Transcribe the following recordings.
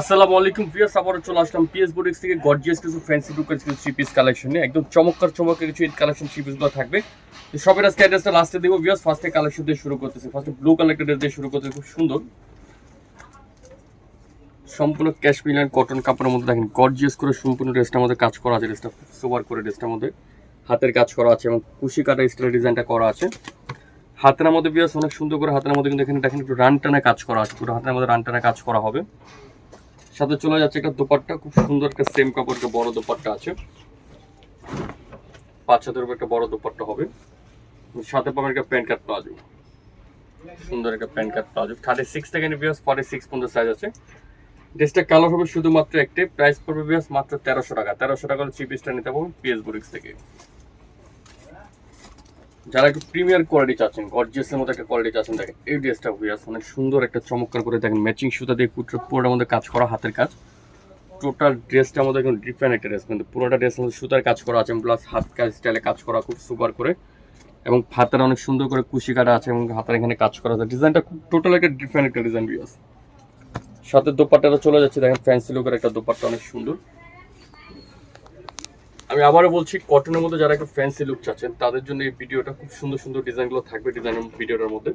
আসসালামু আলাইকুম ভিউয়ার্স, আবারও চলে আসলাম পিএস বুটিক্স থেকে গর্জিয়াস কিছু ফ্যান্সি লুকের কিছু থ্রি পিস কালেকশন নিয়ে। একদম চমৎকার চমৎকার কিছু ঈদ কালেকশন থ্রি পিসগুলো থাকবে। তো সবের আজকে অ্যাড্রেসটা লাস্টে দেবো ভিউয়ার্স ফার্স্টে কালেকশন দিয়ে শুরু করতেছি। ফার্স্টে ব্লু কালার ড্রেস দিয়ে শুরু করতেছি, খুব সুন্দর। সম্পূর্ণ ক্যাশমিল অ্যান্ড কটন কাপড়ের মধ্যে দেখেন গর্জিয়াস করে সম্পূর্ণ ড্রেসটার মধ্যে কাজ করা আছে ড্রেসটা সোবার করে ড্রেসটার মধ্যে হাতের কাজ করা আছে এবং কুশি কাটা স্টাইলের ডিজাইনটা করা আছে। হাতের মধ্যে বিয়াস অনেক সুন্দর করে হাতের মধ্যে কিন্তু এখানে দেখেন একটু রান টানা কাজ করা আছে, পুরো হাতের মধ্যে রান টানা কাজ করা হবে। সাথে চলে যাচ্ছে একটা দোপাট্টা, খুব সুন্দর একটা সেম কাপড় একটা বড় দোপাট্টা আছে। পাঁচ হাতের উপর একটা বড় দোপাট্টা হবে। সাথে পাবেন একটা প্যান্ট কাট প্লাজো সুন্দর একটা pant cut palazzo thirty six থেকে বিয়াস ফর্টি সিক্স পর্যন্ত সাইজ আছে। ড্রেসটা কালার হবে শুধুমাত্র একটি প্রাইস পড়বে বিয়াস মাত্র তেরোশো টাকা। তেরোশো টাকা হলে থ্রি পিসটা নিতে পারবেন পিএস বুরিক্স থেকে। যারা একটু প্রিমিয়ার কোয়ালিটি চাচ্ছেন গর্জিয়াসের মধ্যে একটা কোয়ালিটি চাচ্ছেন, দেখেন এই ড্রেসটা ভিয়াস অনেক সুন্দর একটা চমৎকার করে দেখেন ম্যাচিং সুতা দিয়ে পুরো পুরোটার মধ্যে কাজ করা হাতের কাজ। টোটাল ড্রেসটা মধ্যে একদম ডিফারেন্ট একটা ড্রেস কিন্তু পুরোটা ড্রেস মধ্যে সুতার কাজ করা আছে প্লাস হাত কাজ স্টাইলে কাজ করা খুব সুপার করে। এবং হাতের অনেক সুন্দর করে কুশি কাটা আছে এবং হাতের এখানে কাজ করা আছে। ডিজাইনটা খুব টোটাল একটা ডিফারেন্ট একটা ডিজাইন ভিয়াস সাথে দোপাট্টাটা চলে যাচ্ছে, দেখেন ফ্যান্সি লুকের একটা দোপাট্টা, অনেক সুন্দর। আমি আবারও বলছি কটনের মধ্যে যারা একটু ফ্যান্সি লুক চাচ্ছেন, তাদের জন্য এই ভিডিওটা খুব সুন্দর সুন্দর ডিজাইনগুলো থাকবে ডিজাইন ভিডিওটার মধ্যে।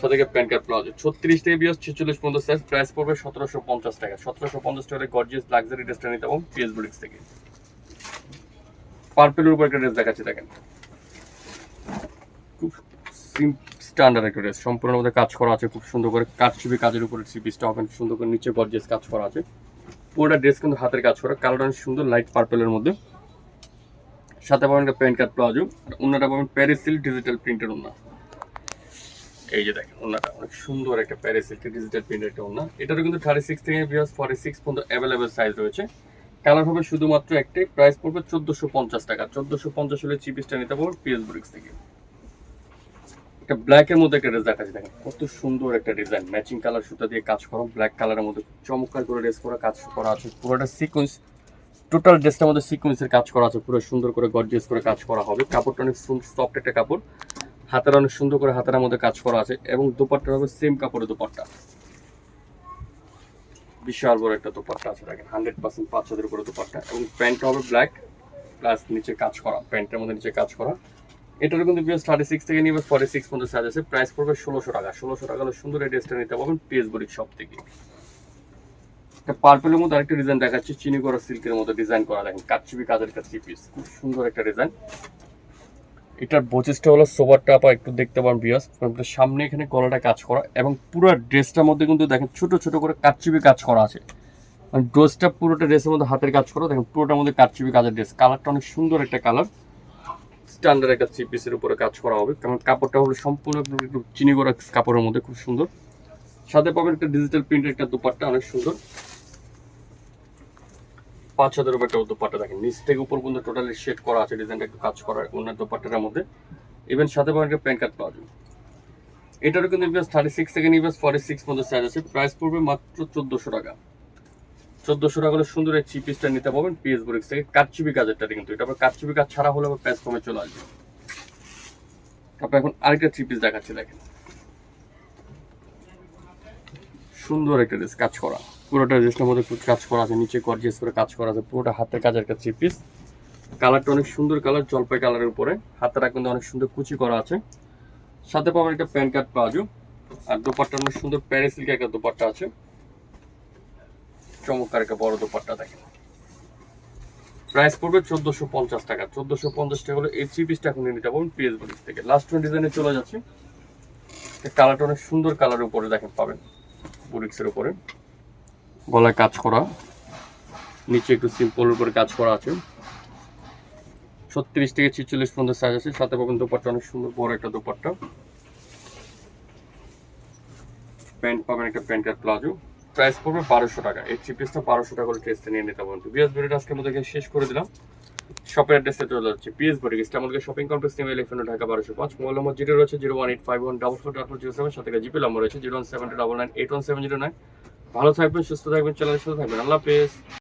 সাথে প্যান্ট কার্ড প্লাজো ছত্রিশ থেকে বিয়াস ছেচল্লিশ পর্যন্ত সাইজ প্রাইস পড়বে সতেরোশো পঞ্চাশ টাকা। সতেরোশো পঞ্চাশ টাকা গর্জিয়াস লাক্সারি ড্রেসটা নিতে এবং পিএস বুলিক্স থেকে। পার্পেলের উপর একটা ড্রেস দেখাচ্ছি, দেখেন। খুব স্ট্যান্ডার্ড একটা ড্রেস সম্পূর্ণ মধ্যে কাজ করা আছে, খুব সুন্দর করে কাটছবি কাজের উপরে থ্রি পিসটা হবে সুন্দর করে নিচে গর্জিয়াস কাজ করা আছে। পুরোটা ড্রেস কিন্তু হাতের কাজ করা। অনেক সুন্দর লাইট পার্পেলের মধ্যে। সাথে পাবেন একটা প্যান্ট কার্ড প্লাজো অন্যটা পাবেন প্যারিস সিল্ক ডিজিটাল প্রিন্টের ওনা এই যে দেখেন ওনাটা অনেক সুন্দর একটা প্যারিস ডিজিটাল প্রিন্টের একটা ওনা এটারও কিন্তু থার্টি সিক্স থেকে বিয়াস ফর্টি সিক্স পর্যন্ত অ্যাভেলেবেল সাইজ রয়েছে। কালার হবে শুধুমাত্র একটাই প্রাইস পড়বে চোদ্দোশো পঞ্চাশ টাকা। চোদ্দোশো পঞ্চাশ হলে চিপিসটা নিতে পারব পিএস ব্রিক্স থেকে। একটা ব্ল্যাকের মধ্যে একটা ড্রেস দেখাচ্ছি দেখেন, কত সুন্দর একটা ডিজাইন ম্যাচিং কালার সুতা দিয়ে কাজ করা ব্ল্যাক কালারের মধ্যে চমৎকার করে ড্রেস করা, কাজ করা আছে, পুরোটা সিকোয়েন্স টোটাল ড্রেসটার মধ্যে সিকোয়েন্সের কাজ করা আছে, পুরো সুন্দর করে গর্জিয়াস করে কাজ করা হবে। কাপড়টা অনেক সফট একটা কাপড়। হাতের অনেক সুন্দর করে হাতের মধ্যে কাজ করা আছে এবং দুপাট্টা হবে সেম কাপড়ের দুপাট্টা। বিশাল বড় একটা দুপাট্টা আছে, দেখেন হান্ড্রেড পার্সেন্ট পাঁচ হাজার উপরে দুপাট্টা এবং প্যান্টটা হবে ব্ল্যাক প্লাস নিচে কাজ করা, প্যান্টের মধ্যে নিচে কাজ করা। এটারও কিন্তু বিএস থার্টি সিক্স থেকে নিয়ে ফর্টি সিক্স পর্যন্ত সাইজ আছে। প্রাইস পড়বে ষোলোশো টাকা। ষোলোশো টাকা হলে সুন্দর এই ড্রেসটা নিতে পারবেন পিএস বড়ি সব থেকে। একটা পার্পেলের মধ্যে আরেকটা ডিজাইন দেখাচ্ছি, চিনি করা সিল্কের মধ্যে ডিজাইন করা, দেখেন কাটচিবি কাজের থ্রি পিস খুব সুন্দর একটা ডিজাইন এটার বৈশিষ্ট্য হলো সোবারটা আপা একটু দেখতে পান বিয়াস সামনে এখানে গলাটা কাজ করা এবং পুরো ড্রেসটার মধ্যে কিন্তু দেখেন ছোট ছোট করে কাটচিবি কাজ করা আছে। মানে ড্রেসটা পুরোটা ড্রেসের মধ্যে হাতের কাজ করা, দেখেন পুরোটার মধ্যে কাটচিবি কাজের ড্রেস কালারটা অনেক সুন্দর একটা কালার স্ট্যান্ডার্ড একটা থ্রি পিসের উপরে কাজ করা হবে, কারণ কাপড়টা হলো সম্পূর্ণ চিনি করা কাপড়ের মধ্যে, খুব সুন্দর। সাথে পাবেন একটা ডিজিটাল প্রিন্টের একটা দুপাট্টা, অনেক সুন্দর। পাঁচ হাজার উপর একটা দুপাট্টা দেখেন। নিচ থেকে উপর পর্যন্ত টোটালি শেড করা আছে ডিজাইনটা একটু কাজ করা অন্য দুপাট্টার মধ্যে। ইভেন সাথে পাবেন একটা প্যান্ট কার্ড পাওয়া যাবে। এটারও কিন্তু ইভেস থার্টি সিক্স থেকে ইভেস ফর্টি সিক্স মধ্যে সাইজ আছে। প্রাইস পড়বে মাত্র চোদ্দোশো টাকা। চোদ্দোশো টাকা হলে সুন্দর এই চিপিসটা নিতে পারবেন পিএস বুরিক্স থেকে। কাটচিবি কাজেরটা কিন্তু এটা। আবার কাটচিবি কাজ ছাড়া হলে আবার প্রাইস কমে চলে আসবে। তারপর এখন আরেকটা থ্রি পিস দেখাচ্ছি, দেখেন। সুন্দর একটা ড্রেস কাজ করা। পুরোটা ড্রেসটার মধ্যে কাজ করা আছে, নিচে গর্জিয়াস করে কাজ করা আছে, পুরোটা হাতের কাজের থ্রি পিস কালারটা অনেক সুন্দর কালার জলপাই কালারের উপরে। হাতের কিন্তু অনেক সুন্দর কুচি করা আছে। সাথে পাবেন একটা প্যান্ট কার্ড প্লাজো আর দোপাট্টা অনেক সুন্দর প্যারিস সিল্কের একটা দোপাট্টা আছে। চমৎকার একটা বড় দোপাট্টা দেখেন। প্রাইস পড়বে চোদ্দোশো পঞ্চাশ টাকা। চোদ্দোশো পঞ্চাশ টাকা হলে এই থ্রি পিসটা এখন নিতে পারবেন পিএস থেকে। লাস্ট ডিজাইনে চলে যাচ্ছে। কালারটা অনেক সুন্দর কালারের উপরে দেখেন পাবেন। বুরিক্সের উপরে। গলায় কাজ করা। নিচে একটু সিম্পল উপরে কাজ করা আছে। ছত্রিশ থেকে ছিচল্লিশ পর্যন্ত সাইজ আছে। সাথে পাবেন দোপাট্টা অনেক সুন্দর বড় একটা দোপাট্টা। প্যান্ট পাবেন একটা প্যান্ট আর প্লাজো প্রাইস পড়বে বারোশো টাকা। এই থ্রি পিসটা বারোশো টাকা করে টেস্টে নিয়ে নিতে পারবেন বিএস বডিটা আজকে আমাদেরকে শেষ করে দিলাম। শপের অ্যাড্রেসে চলে যাচ্ছে পিএস গেস্ট আমাদের শপিং কমপ্লেক্স নেমে ইলেকশন ঢাকা বারোশো পাঁচ। মোবাইল নম্বর জিরো রয়েছে zero one eight five one double four double zero seven, সাথে জিপি নম্বর রয়েছে zero one seven double nine eight one seven zero nine. ভালো থাকবেন, সুস্থ থাকবেন, চ্যানেলের সাথে থাকবেন। আল্লাহ হাফেজ।